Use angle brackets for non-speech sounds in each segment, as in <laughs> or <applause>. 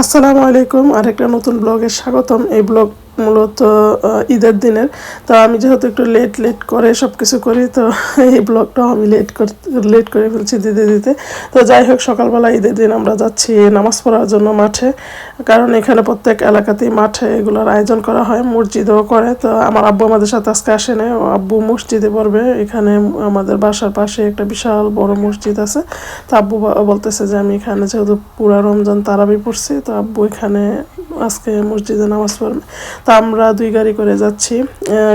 আসসালামু আলাইকুম আরেকটা নতুন ব্লগে স্বাগতম। এই ব্লগ মূলত ঈদের দিনের। তো আমি যেহেতু একটু লেট লেট করে সব কিছু করি, তো এই ব্লগটাও আমি লেট করতে লেট করে ফেলছি দিতে দিতে। তো যাই হোক, সকালবেলা ঈদের দিন আমরা যাচ্ছি নামাজ পড়ার জন্য মাঠে। কারণ এখানে প্রত্যেক এলাকাতেই মাঠে এগুলোর আয়োজন করা হয়, মসজিদেও করে। তো আমার আব্বু আমাদের সাথে আজকে আসে না আব্বু মসজিদে পড়বে। এখানে আমাদের বাসার পাশে একটা বিশাল বড় মসজিদ আছে। তো আব্বু বলতেছে যে আমি এখানে যেহেতু পুরা রমজান তারাবি পড়ছি, তো আব্বু এখানে আজকে মসজিদে নামাজ পড়বে। তো আমরা দুই গাড়ি করে যাচ্ছি।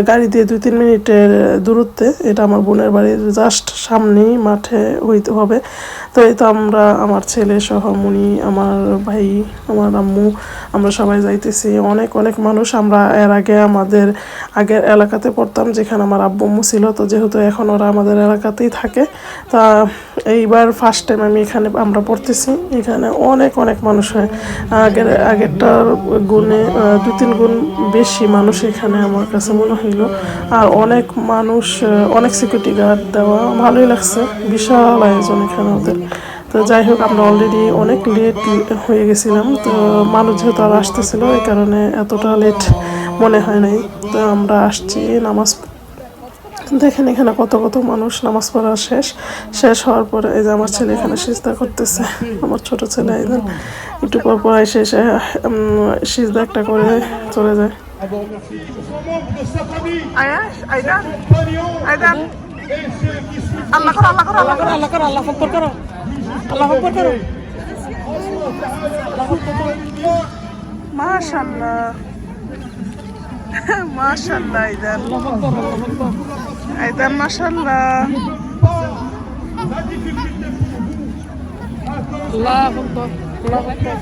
গাড়ি দিয়ে দুই তিন মিনিটের দূরত্বে, এটা আমার বোনের বাড়ির জাস্ট সামনেই মাঠে হইতে হবে। তো এই তো আমরা, আমার ছেলে সহ মুনি, আমার ভাই, আমার আম্মু, আমরা সবাই যাইতেছি। অনেক অনেক মানুষ আমরা এর আগে আমাদের আগের এলাকাতে পড়তাম, যেখানে আমার আব্বু আম্মু ছিল। তো যেহেতু এখন ওরা আমাদের এলাকাতেই থাকে, তা এইবার ফার্স্ট টাইম আমি এখানে আমরা পড়তেছি। এখানে অনেক অনেক মানুষ হয়। আগের, আগেরটার গুণে দু তিন গুণ বেশি মানুষ এখানে আমার কাছে মনে হইল। আর অনেক মানুষ অনেক সিকিউরিটি গার্ড দেওয়া ভালোই লাগছে। বিশাল আয়োজন এখানে ওদের। তো যাই হোক, আমরা অলরেডি অনেক লেট হয়ে গেছিলাম। তো মানুষ যেহেতু আর আসতেছিল, এই কারণে এতটা লেট মনে হয় নাই। তো আমরা আসছি, নামাজ দেখেন এখানে কত কত মানুষ নামাজ পড়া শেষ। শেষ হওয়ার পরে এই যে আমার ছেলে এখানে সিজদা করতেছে, আমার ছোট ছেলে যে একটু পর পর এসে সিজদা একটা করে চলে যায়। merci tous আল্লাহ করো আল্লাহ করো আল্লাহ করো। আল্লাহ করো আল্লাহ ফকর করো। আল্লাহ ফকর করো। মাশাআল্লাহ। মাশাআল্লাহ আইদান আইদান মাশাআল্লাহ. আল্লাহ ফকর আল্লাহ ফকর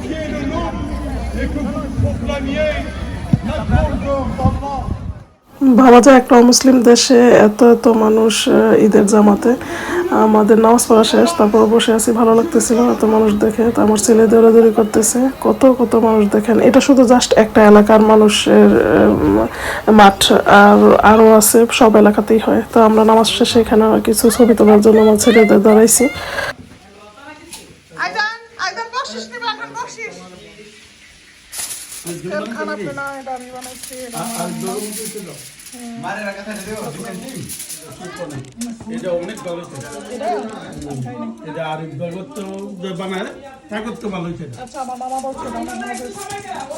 ভাবা যায় একটা মুসলিম দেশে এত এত মানুষ ঈদের জামাতে। আমাদের নামাজ পড়া শেষ, তারপর বসে আছি, ভালো লাগতেছিল এত মানুষ দেখে। তো আমার ছেলে দৌড়াদৌড়ি করতেছে, কত কত মানুষ দেখেন। এটা শুধু জাস্ট একটা এলাকার মানুষের মাঠ, আর আরও আছে, সব এলাকাতেই হয়। তো আমরা নামাজ শেষে এখানে কিছু ছবি তোলার জন্য আমার ছেলেদের দাঁড়াইছি। খানা ভালো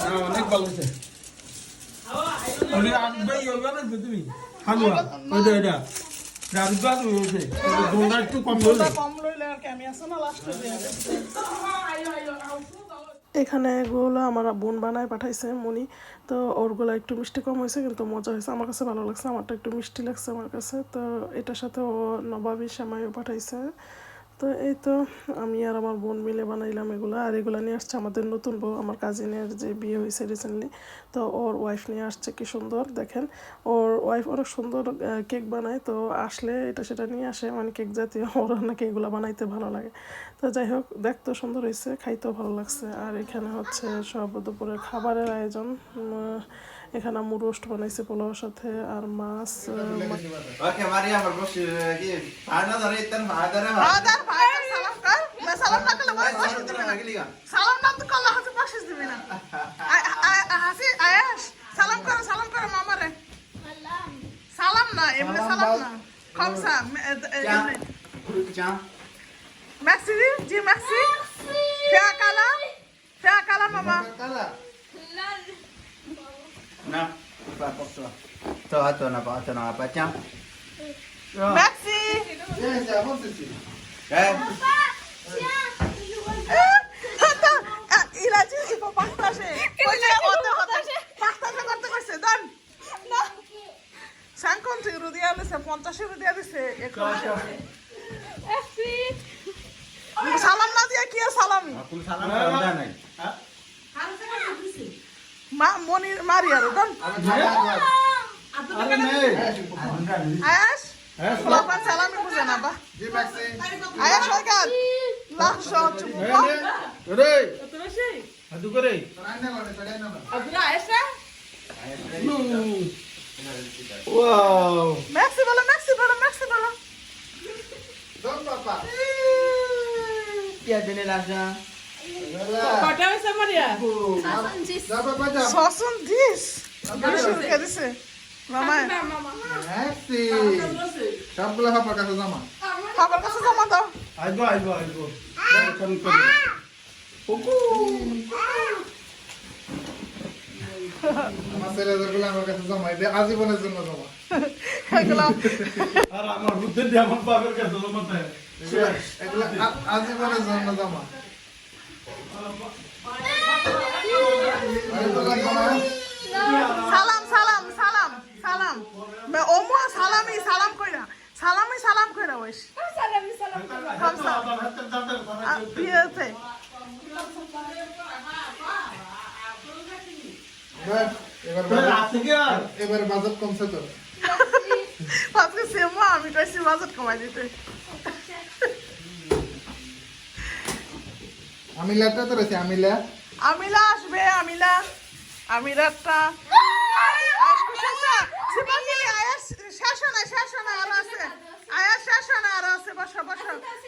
হ্যাঁ, অনেক ভালো একটু কম লইলে এখানে এগুলো আমার বোন বানায় পাঠাইছে মনি। তো ওরগুলো একটু মিষ্টি কম হয়েছে, কিন্তু মজা হয়েছে। আমার কাছে ভালো লাগছে, আমারটা একটু মিষ্টি লাগছে আমার কাছে। তো এটার সাথে ও নবাবি শ্যামাইও পাঠাইছে। তো এই তো আমি আর আমার বোন মিলে বানাইলাম এগুলো, আর এগুলো নিয়ে আসছে আমাদের নতুন বউ, আমার কাজিনের যে বিয়ে হয়েছে রিসেন্টলি তো ওর ওয়াইফ নিয়ে আসছে কি সুন্দর, দেখেন। ওর ওয়াইফ অনেক সুন্দর কেক বানায়, তো আসলে এটা সেটা নিয়ে আসে মানে কেক জাতীয়, <laughs> ওর নাকি এগুলো বানাইতে ভালো লাগে। তো যাই হোক দেখতেও সুন্দর হয়েছে, খাইতেও ভালো লাগছে। আর এখানে হচ্ছে সব দুপুরের খাবারের আয়োজন এখানে আম্মু রোস্ট বানাইছে পোলাওর সাথে আর মাছ মা- Oke, Maria berbos lagi. Ana dari tan ada ada. আদার ভাই সালাম কর না সালাম না করলে না lihat. সালাম না তো করলে হাতে বকশিস দিবি না আ- আ- আ- হাসি আয়াস সালাম করো সালাম করো মামারে সালাম না এমনি সালাম না খমসা এমনি. Merci, dis merci. Fais un câlin. Fais un câlin, maman. Kala. Nah, apa apa jam? Merci. Ya, siapa tu? Eh, Attends, ah, il a dit qu'il faut partager. Partager করতে কইছে দেন না 50 euro দিয়া দিছে 50 euro দিয়া দিছে সালাম না দিয়া কি সালামি dah nih. মা মনি মারি আর নেই আয়াস বাবা সালামি বুঝে না বা. আয়াস হয় কাজ লাখ সহজ রে আদু করে Terangnya mana? Terangnya mana? Wow Merci বলো merci বলো laja. কটা হয়েছে মারিয়া দিস মামা। বাবার কাছে জমা। দাও। আইবো আইবো আইবো। আমার ছেলেদেরগুলো আমার কাছে আজীবনের জন্য জমা। আর আমার বুদ্ধি আমার বাপের কাছে জমা দেয়। আজীবনের জন্য জমা? সালাম সালাম সালাম সালাম। মে ওমো সালামি সালাম কইরা। সালামি সালাম কইরা ওইস কি আর এবার বাজেট কমছে তো। আজকে সেমো আমি কইছি বাজেট কমাই দিতে। আমি লেটটা তো রয়েছে? আমি লে আমিলা আসবে আমিলা।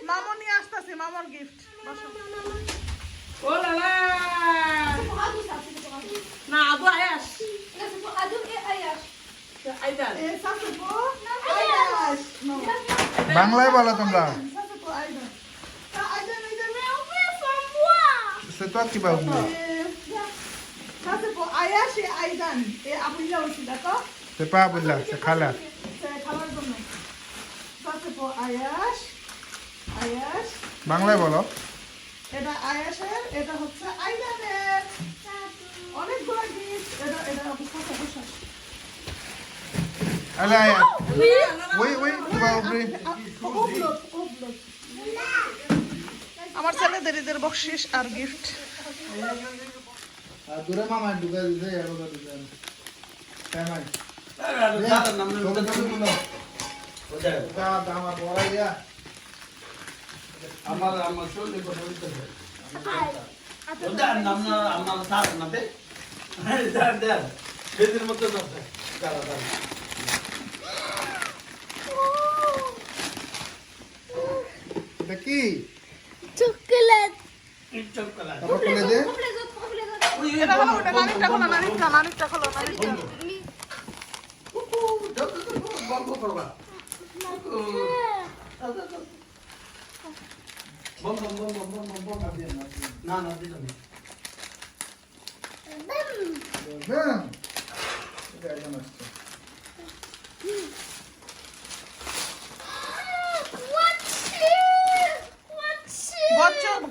মামনি আসতেছে মামর গিফট বসো ও লালা না আয়াস পো আয়াস বাংলায় বলো তোমরা। তো কি বাবু সাসু পো আয়াস এ আইদান এ আমিলা হইছিল তো সে পা বললা সে খালা সে খাবার জন্য সাসু পো আয়াস আয়াস বাংলায় বলো এটা আয়াসের এটা হচ্ছে আইদানের অনেকগুলো জিনিস এটা এটা অবস্থা অবস্থা আলে আয়া ওই ওই বাবু আমার ছেলেদের ঈদের বকশিস আর গিফট আর দূরে মামা ঢুকে দিছে এর কথা দিছে তাই নাই দাদার নাম বলো ওটাই দাদা আমার বড় ইয়া আমার আমার শরীরে কথা বলতে নাম না আমার সার না হ্যাঁ এটা কি? চকলেট। তারপর খুলে দে এটা হলো ওটা নানিকটা খোলো না না দিলাম হ্যাঁ এটা আসছে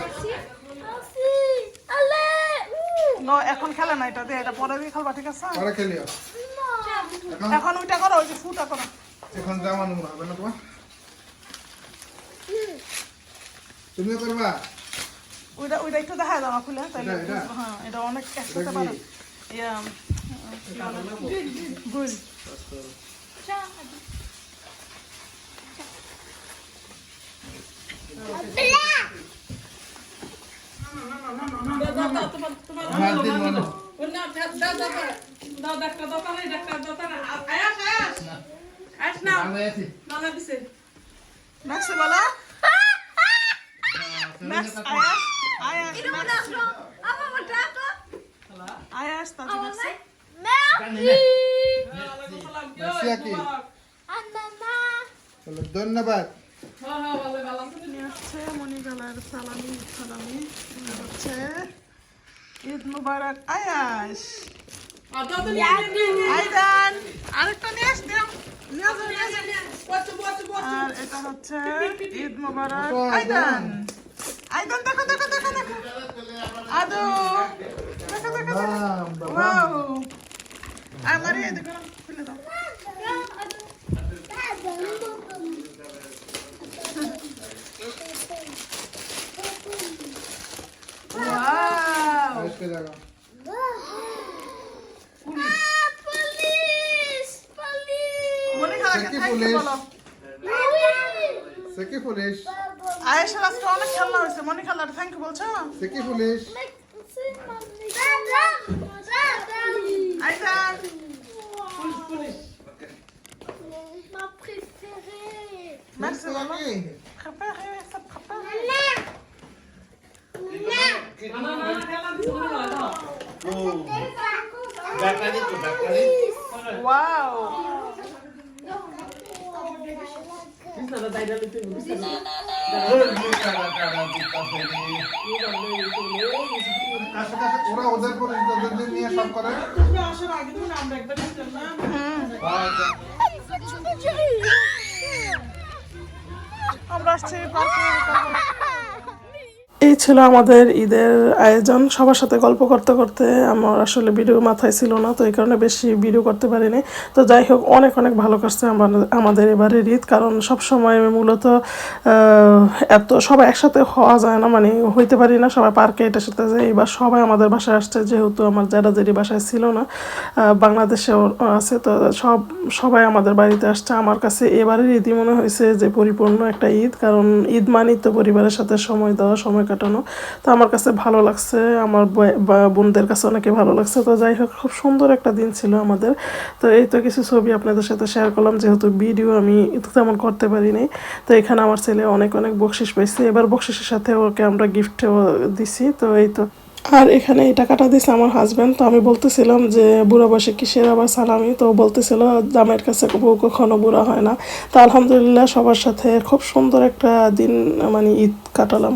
merci Merci. Allez. Ouh. No এখন খেলে না এটা দিয়ে এটা পরে দিয়ে খেলবা ঠিক আছে. এখন ওইটা করো ওই যে ফুটা করো। এখন জামানো হবে না তোমার? তুমিও করবা? ওইটা ওইটা একটু দেখা দাও খুলে। তাহলে? হ্যাঁ এটা অনেক একসাথে পারো ইয়া गुल Nasıl bala? ধন্যবাদ মণিগালার সালামি সালামি হচ্ছে ঈদ মুবারক আয়াস আর তো নিয়ে নিয়ে নিয়ে আইদান আরেকটা নিয়ে আস দাও নিয়ে আসো নিয়ে আসো বসো বসো বসো আর এটা হচ্ছে ঈদ মুবারক আইদান আইদান দেখো দেখো দেখো দেখো আদু। দেখো দেখো দেখো আমার এই দেখো খুলে দাও। সে কি পুলিশ। অনেক খেলা হয়েছে মনে খেলার থ্যাংক বলছো? সে কি পুলিশ। Merci বলো Maman. préparé ça préparé না না খেলা দিতে হয় না ওয়াও ওরা ওদের ওদের নিয়ে সব করে আসার আগে দিন আমরা একটা দিতাম না আমরা আসছি পার্কে এই ছিল আমাদের ঈদের আয়োজন। সবার সাথে গল্প করতে করতে আমার আসলে ভিডিও মাথায় ছিল না, তো এই কারণে বেশি ভিডিও করতে পারিনি। তো যাই হোক, অনেক অনেক ভালো কাটছে আমাদের এবারের ঈদ। কারণ সব সময় মূলত এত সবাই একসাথে হওয়া যায় না মানে হইতে পারি না। সবাই পার্কে এটার সাথে যায় এবার সবাই আমাদের বাসায় আসছে, যেহেতু আমার যারা যেরি বাসায় ছিল না বাংলাদেশেও আছে। তো সব, সবাই আমাদের বাড়িতে আসছে। আমার কাছে এবারের ঈদই মনে হয়েছে যে পরিপূর্ণ একটা ঈদ। কারণ ঈদ মানেই তো পরিবারের সাথে সময় দেওয়া, সময় কাটানো। তো আমার কাছে ভালো লাগছে, আমার বোনদের কাছে অনেকে ভালো লাগছে। তো যাই হোক, খুব সুন্দর একটা দিন ছিল আমাদের। তো এই তো কিছু ছবি আপনাদের সাথে শেয়ার করলাম, যেহেতু ভিডিও আমি তেমন করতে পারিনি। তো এখানে আমার ছেলে অনেক অনেক বকশিস পাইছে। এবার বকশিসের সাথে ওকে আমরা গিফটও দিছি। তো এই তো। আর এখানে এই টাকাটা দিছে আমার হাজব্যান্ড তো আমি বলতেছিলাম যে, বুড়া বসে কিসের আবার সালামি? তো বলতেছিল দামের কাছে বউ কখনো বুড়া হয় না। তো আলহামদুলিল্লাহ সবার সাথে খুব সুন্দর একটা দিন মানে ঈদ কাটালাম।